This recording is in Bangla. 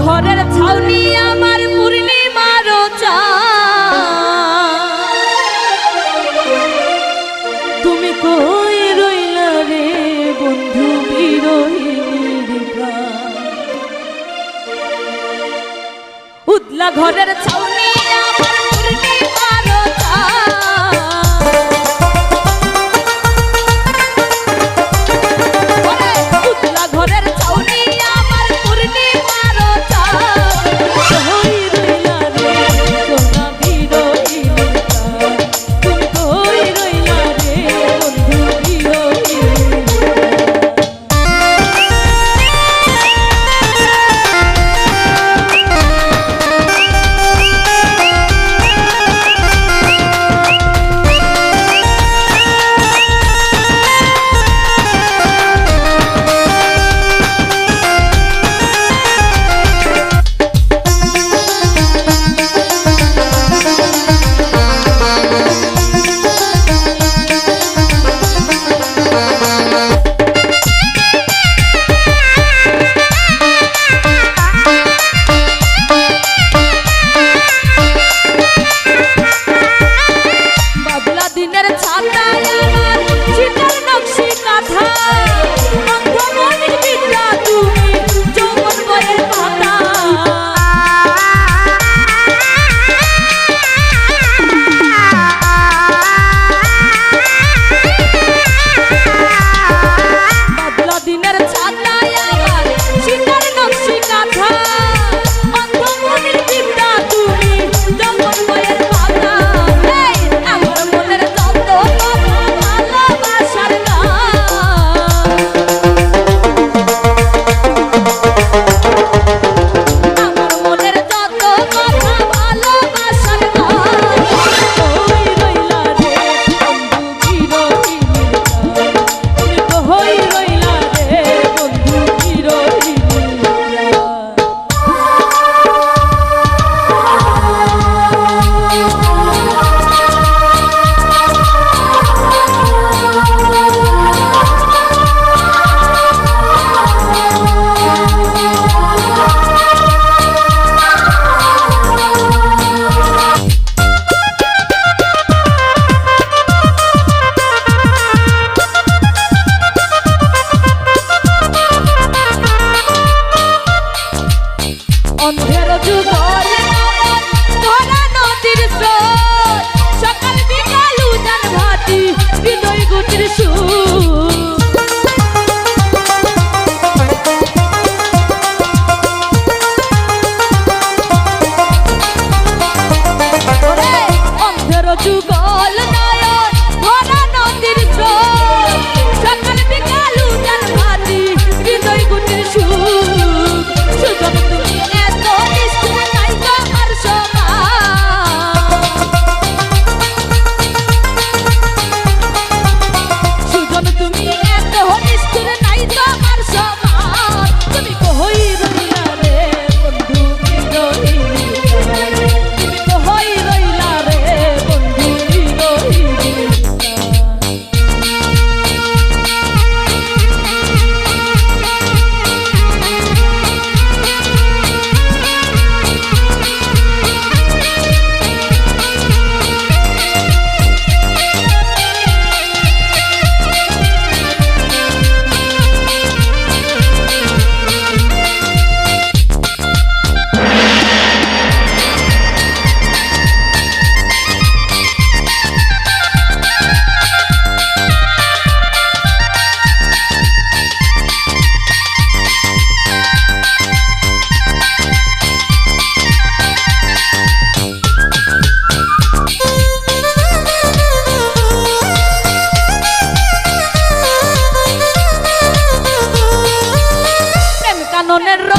ঘরের ছাউনি আমার পূর্ণিমার তুমি কই রইলা রে বন্ধু উদলা ঘরের Don